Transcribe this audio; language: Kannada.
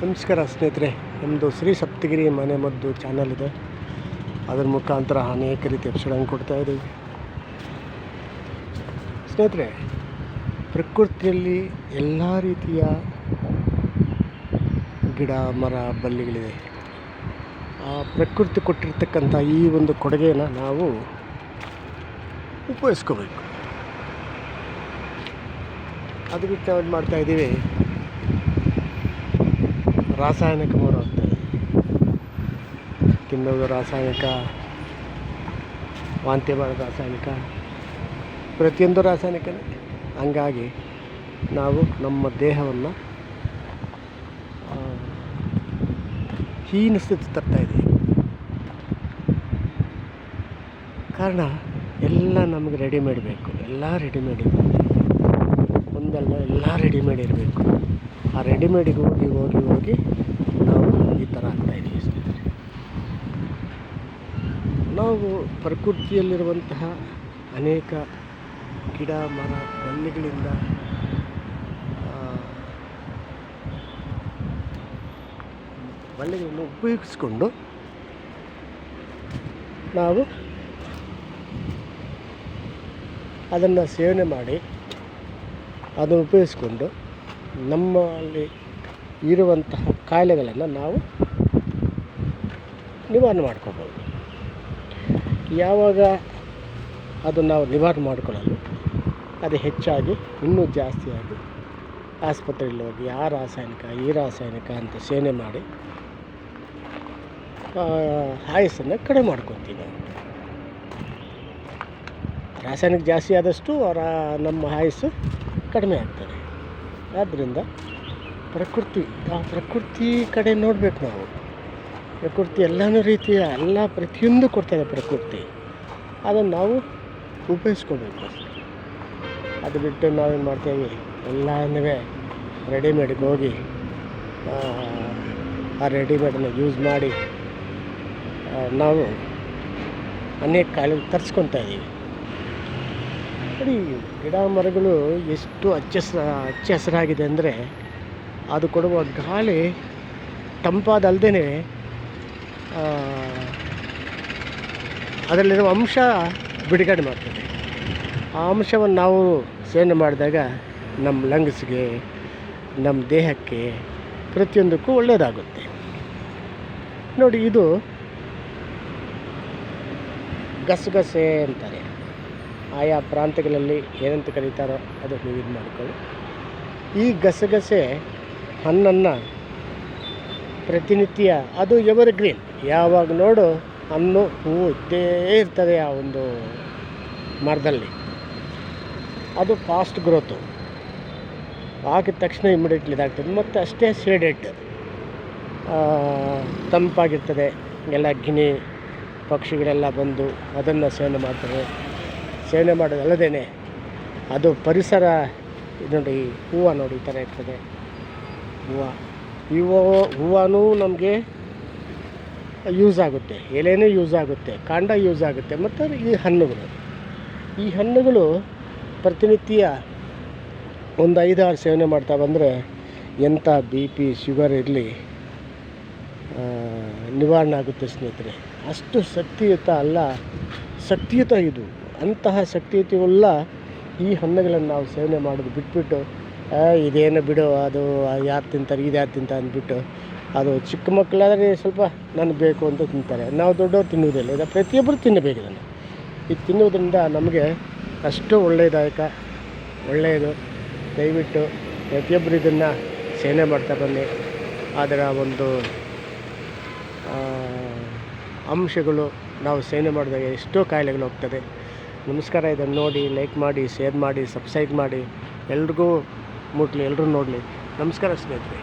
ನಮಸ್ಕಾರ ಸ್ನೇಹಿತರೆ ನಮ್ಮದು ಶ್ರೀ ಸಪ್ತಗಿರಿ ಮನೆ ಮದ್ದು ಚಾನಲ್ ಇದೆ. ಅದರ ಮುಖಾಂತರ ಅನೇಕ ರೀತಿ ಎಪಿಸೋಡನ್ನು ಕೊಡ್ತಾ ಇದ್ದೀವಿ. ಸ್ನೇಹಿತರೆ, ಪ್ರಕೃತಿಯಲ್ಲಿ ಎಲ್ಲ ರೀತಿಯ ಗಿಡ, ಮರ ಬಳ್ಳಿಗಳಿದೆ ಆ ಪ್ರಕೃತಿ ಕೊಟ್ಟಿರ್ತಕ್ಕಂಥ ಈ ಒಂದು ಕೊಡುಗೆಯನ್ನು ನಾವು ಉಪಯೋಗಿಸ್ಕೋಬೇಕು. ಅದು ಬಿಟ್ಟು ನಾವು ಮಾಡ್ತಾ ಇದ್ದೀವಿ. ರಾಸಾಯನಿಕ ಮೂರು ಹೋಗ್ತಾ ಇದೆ ತಿನ್ನೋದು ರಾಸಾಯನಿಕ, ವಾಂತಿ ಮಾಡೋದು ರಾಸಾಯನಿಕ. ಪ್ರತಿಯೊಂದು ರಾಸಾಯನಿಕನೇ. ಹಂಗಾಗಿ ನಾವು ನಮ್ಮ ದೇಹವನ್ನು ಹೀನ ಸ್ಥಿತಿ ತರ್ತಾ ಕಾರಣ ಎಲ್ಲ ನಮಗೆ ರೆಡಿಮೇಡ್ ಬೇಕು. ಎಲ್ಲ ರೆಡಿಮೇಡ್ ಇರಬೇಕು. ಒಂದಲ್ಲ ಎಲ್ಲ ರೆಡಿಮೇಡ್ ಇರಬೇಕು. ಆ ರೆಡಿಮೇಡಿಗೆ ಹೋಗಿ ಹೋಗಿ ಹೋಗಿ ನಾವು ಈ ಥರ ಆಗ್ತಾಯಿದ್ದೀವಿ ಸ್ನೇಹಿತರೆ ನಾವು ಪ್ರಕೃತಿಯಲ್ಲಿರುವಂತಹ ಅನೇಕ ಗಿಡ, ಮರ ಬಳ್ಳಿಗಳಿಂದ ಬಳ್ಳಿಗಳನ್ನು ಉಪಯೋಗಿಸ್ಕೊಂಡು ನಾವು ಅದನ್ನು ಸೇವನೆ ಮಾಡಿ ಅದನ್ನು ಉಪಯೋಗಿಸ್ಕೊಂಡು ನಮ್ಮಲ್ಲಿ ಇರುವಂತಹ ಕಾಯಿಲೆಗಳನ್ನು ನಾವು ನಿವಾರಣೆ ಮಾಡ್ಕೋಬೋದು. ಯಾವಾಗ ಅದು ನಾವು ನಿವಾರಣೆ ಮಾಡಿಕೊಳ್ಳಲು ಅದು ಹೆಚ್ಚಾಗಿ, ಇನ್ನೂ ಜಾಸ್ತಿಯಾಗಿ ಆಸ್ಪತ್ರೆಯಲ್ಲಿ ಹೋಗಿ, ಆ ರಾಸಾಯನಿಕ, ಈ ರಾಸಾಯನಿಕ ಅಂತ ಸೇವನೆ ಮಾಡಿ ಆಯಸ್ಸನ್ನು ಕಡಿಮೆ ಮಾಡ್ಕೊತೀವಿ ನಾವು. ರಾಸಾಯನಿಕ ಜಾಸ್ತಿ ಆದಷ್ಟು ಅವರ ನಮ್ಮ ಆಯಸ್ಸು ಕಡಿಮೆ ಆಗ್ತದೆ. ಆದ್ದರಿಂದ ಪ್ರಕೃತಿ ಆ ಪ್ರಕೃತಿ ಕಡೆ ನೋಡಬೇಕು ನಾವು. ಪ್ರಕೃತಿ ಎಲ್ಲನೂ ರೀತಿಯ ಎಲ್ಲ ಪ್ರತಿಯೊಂದು ಕೊಡ್ತಾರೆ ಪ್ರಕೃತಿ. ಅದನ್ನು ನಾವು ಉಪಯೋಗಿಸ್ಕೋಬೇಕು ಅದು ಬಿಟ್ಟು ನಾವೇನು ಮಾಡ್ತೇವೆ? ಎಲ್ಲನೂ ರೆಡಿಮೇಡ್ಗೆ ಹೋಗಿ ಆ, ಆ ರೆಡಿಮೇಡನ್ನು ಯೂಸ್ ಮಾಡಿ ನಾವು ಅನೇಕ ಕಾಲ ತರಿಸ್ಕೊತಾ ಇದ್ದೀವಿ ನೋಡಿ, ಗಿಡ ಮರಗಳು ಎಷ್ಟು ಹಚ್ಚ ಹಸಿರ ಹಚ್ಚ ಹಸಿರಾಗಿದೆ ಅಂದರೆ ಅದು ಕೊಡುವ ಗಾಳಿ ತಂಪಾದಲ್ಲದೇ ಅದರಲ್ಲಿರುವ ಅಂಶ ಬಿಡುಗಡೆ ಮಾಡ್ತದೆ. ಆ ಅಂಶವನ್ನು ನಾವು ಸೇವನೆ ಮಾಡಿದಾಗ ನಮ್ಮ ಲಂಗ್ಸ್ಗೆ ನಮ್ಮ ದೇಹಕ್ಕೆ ಪ್ರತಿಯೊಂದಕ್ಕೂ ಒಳ್ಳೆಯದಾಗುತ್ತೆ. ನೋಡಿ, ಇದು ಗಸಗಸೆ ಅಂತಾರೆ. ಆಯಾ ಪ್ರಾಂತ್ಯಗಳಲ್ಲಿ ಏನಂತ ಕರೀತಾರೋ ಅದು ನೀವು ಇದು ಮಾಡಿಕೊಳ್ಳಿ. ಈ ಗಸಗಸೆ ಹಣ್ಣನ್ನು ಪ್ರತಿನಿತ್ಯ, ಅದು ಎವರ್ ಗ್ರೀನ್ ಯಾವಾಗ ನೋಡು ಹಣ್ಣು ಹೂವು ಇದ್ದೇ ಇರ್ತದೆ ಆ ಒಂದು ಮರದಲ್ಲಿ ಅದು ಫಾಸ್ಟ್ ಗ್ರೋತು ಹಾಕಿದ ತಕ್ಷಣ ಇಮಿಡಿಯೇಟ್ಲಿ ಇದಾಗ್ತದೆ ಮತ್ತು ಅಷ್ಟೇ ಶೇಡೆಡ್ ತಂಪಾಗಿರ್ತದೆ. ಎಲ್ಲ ಗಿಣಿ ಪಕ್ಷಿಗಳೆಲ್ಲ ಬಂದು ಅದನ್ನು ಸೇವನೆ ಮಾಡ್ತವೆ. ಸೇವನೆ ಮಾಡೋದಲ್ಲದೇ ಅದು ಪರಿಸರ ನೋಡಿ ಹೂವು ನೋಡಿ ಈ ಥರ ಇರ್ತದೆ. ಹೂವು. ಹೂವು ಹೂವನೂ ನಮಗೆ ಯೂಸ್ ಆಗುತ್ತೆ. ಎಲೆನೂ ಯೂಸ್ ಆಗುತ್ತೆ. ಕಾಂಡ ಯೂಸ್ ಆಗುತ್ತೆ. ಮತ್ತು ಈ ಹಣ್ಣುಗಳು. ಈ ಹಣ್ಣುಗಳು ಪ್ರತಿನಿತ್ಯ ಒಂದು ಐದಾರು ಸೇವನೆ ಮಾಡ್ತಾ ಬಂದರೆ ಎಂಥ ಬಿ ಪಿ, ಶುಗರ್ ಇರಲಿ ನಿವಾರಣೆ ಆಗುತ್ತೆ ಸ್ನೇಹಿತರೆ. ಅಷ್ಟು ಶಕ್ತಿಯುತ ಅಲ್ಲ, ಶಕ್ತಿಯುತ ಇದು. ಅಂತಹ ಶಕ್ತಿಯುತವುಳ್ಳ ಈ ಹಣ್ಣುಗಳನ್ನು ನಾವು ಸೇವನೆ ಮಾಡೋದು ಬಿಟ್ಬಿಟ್ಟು "ಆ, ಇದೇನು ಬಿಡು ಅದು ಯಾರು ತಿಂತಾರೆ ಇದು ಯಾರು ತಿಂತಾರೆ ಅಂದ್ಬಿಟ್ಟು ಅದು ಚಿಕ್ಕ ಮಕ್ಕಳಾದರೆ ಸ್ವಲ್ಪ ನನಗೆ ಬೇಕು ಅಂತ ತಿಂತಾರೆ. ನಾವು ದೊಡ್ಡವ್ರು ತಿನ್ನುವುದಿಲ್ಲ. ಇದು ಪ್ರತಿಯೊಬ್ಬರು ತಿನ್ನಬೇಕು ಇದನ್ನು. ಇದು ತಿನ್ನುವುದರಿಂದ ನಮಗೆ ಅಷ್ಟು ಒಳ್ಳೆಯದಾಯಕ ಒಳ್ಳೆಯದು. ದಯವಿಟ್ಟು ಪ್ರತಿಯೊಬ್ಬರು ಇದನ್ನು ಸೇನೆ ಮಾಡ್ತಾ ಬನ್ನಿ. ಅದರ ಒಂದು ಅಂಶಗಳು ನಾವು ಸೇನೆ ಮಾಡಿದಾಗ ಎಷ್ಟೋ ಕಾಯಿಲೆಗಳು ಹೋಗ್ತದೆ. ನಮಸ್ಕಾರ, ಇದನ್ನು ನೋಡಿ ಲೈಕ್ ಮಾಡಿ ಶೇರ್ ಮಾಡಿ ಸಬ್ಸ್ಕ್ರೈಬ್ ಮಾಡಿ. ಎಲ್ರಿಗೂ ಮುಟ್ಲಿ ಎಲ್ಲರೂ ನೋಡಲಿ. ನಮಸ್ಕಾರ ಸ್ನೇಹಿತರೆ.